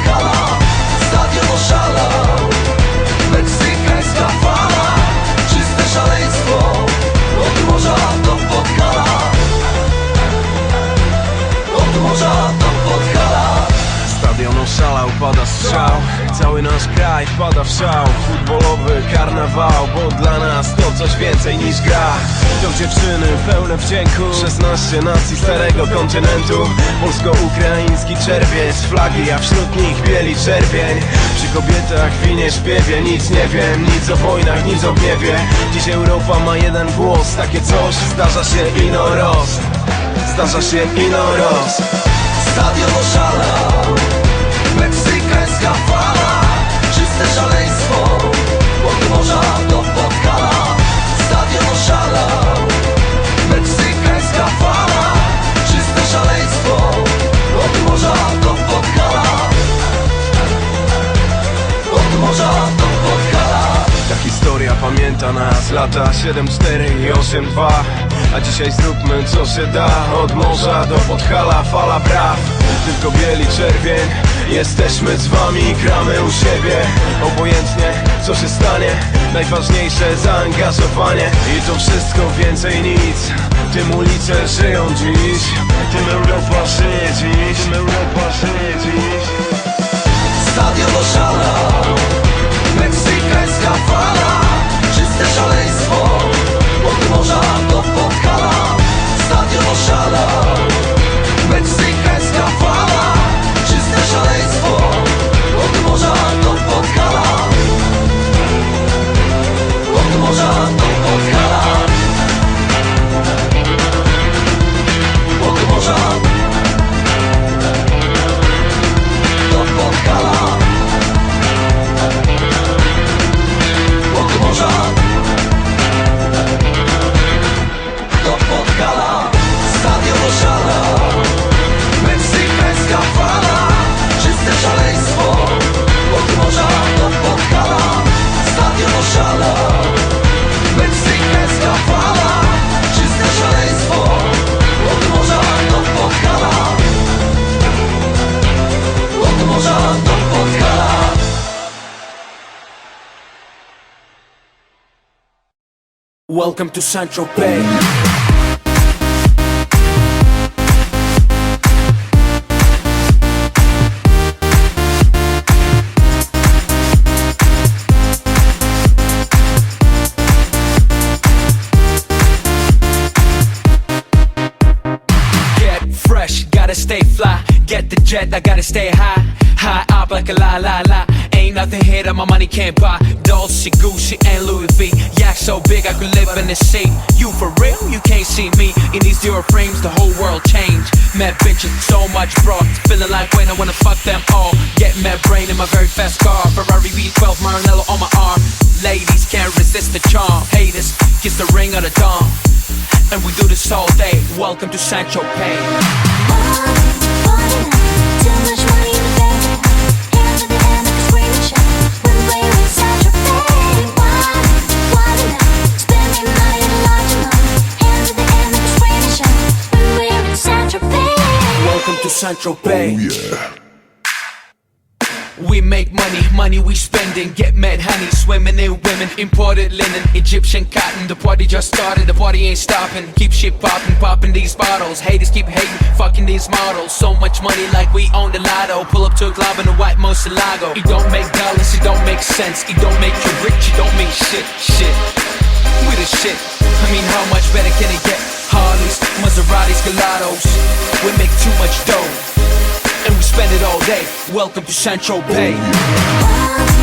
do coś więcej niż gra. To dziewczyny pełne wdzięku. 16 nacji starego kontynentu. Polsko-ukraiński czerwiec Flagi, a wśród nich bieli czerwień. Przy kobietach winie śpiewie Nic nie wiem, nic o wojnach, nic o gniewie. Dziś Europa ma jeden głos Takie coś zdarza się ino roz. Zdarza się ino roz. Stadion oszalał Meksykańska fala Czyste szaleństwo Od morza pamięta nas Lata 7-4 i 8-2 A dzisiaj zróbmy co się da Od morza do Podhala fala braw. Tylko bieli czerwień Jesteśmy z wami, gramy u siebie. Obojętnie co się stanie Najważniejsze zaangażowanie. I to wszystko więcej nic. Tym ulice żyją dziś Tym Europa żyje dziś Tym Europa żyje dziś. Stadion oszalał Meksykańska fala szaleństwo Od morza Welcome to. Get fresh, gotta stay fly. Get the jet, I gotta stay high. High up like a la la la. Ain't nothing here that my money can't buy. Dolce, Gucci, and Louis V. Yak so big I could live in the sea. You for real? You can't see me in these zero frames. The whole world changed. Mad bitches, so much broad. Feeling like when I wanna fuck them all. Get mad brain in my very fast car. Ferrari V12, Maranello on my arm. Ladies can't resist the charm. Haters, kiss the ring of the dawn. And we do this all day. Welcome to Sancho Pay. Central oh, Bay. We make money, money we spending. Get mad honey, swimming in women. Imported linen, Egyptian cotton. The party just started, the party ain't stopping. Keep shit popping, popping these bottles. Haters keep hating, fucking these models. So much money like we own the lotto. Pull up to a club in a white Moselago. It don't make dollars, it don't make sense. It don't make you rich, it don't mean shit, shit. We the shit. I mean, how much better can it get? Harleys, Maseratis, Gelatos. We make too much dough and we spend it all day. Welcome to Central Bay.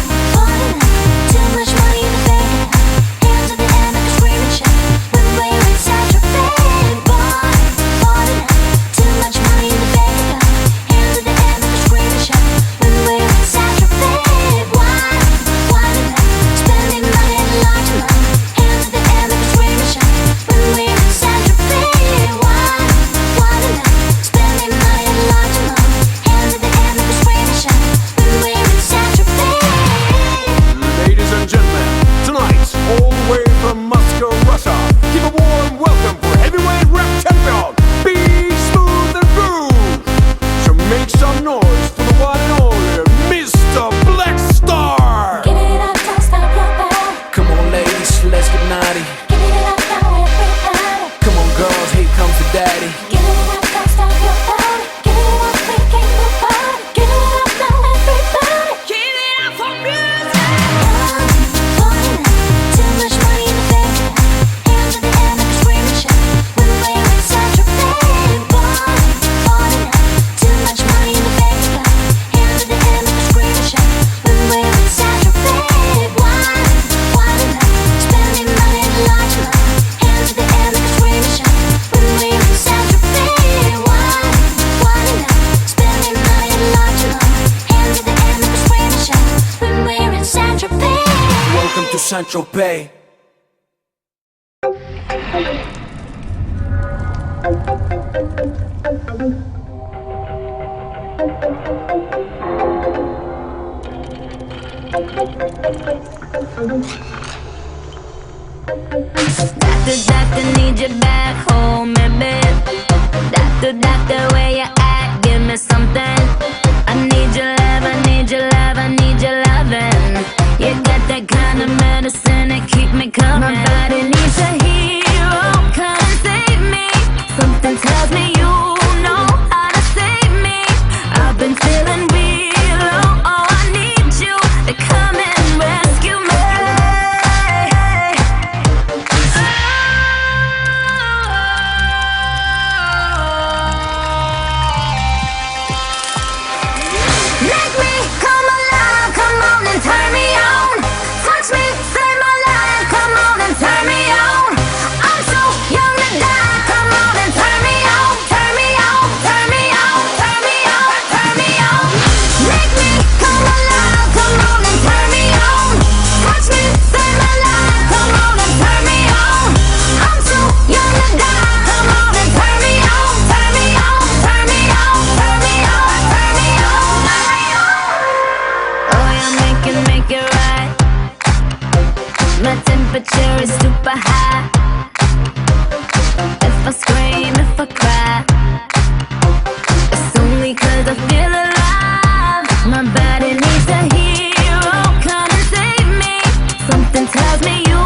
Central Bay. Doctor, doctor, need you back home, baby. Doctor, doctor, where you at? Give me something. I need your love, I need your love, I need that kind of medicine me you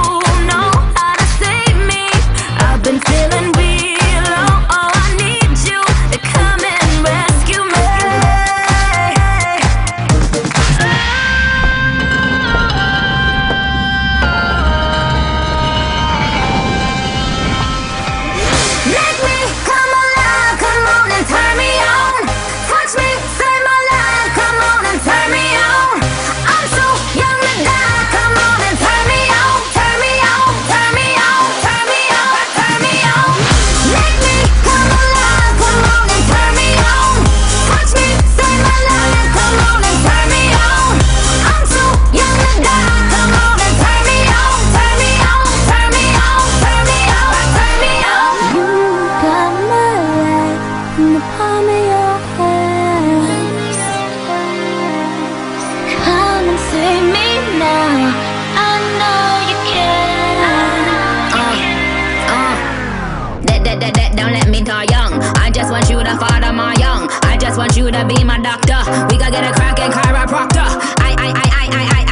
young. I just want you to father my young. I just want you to be my doctor. We gotta get a crack and chiropractor. I, I, I, I, I, I.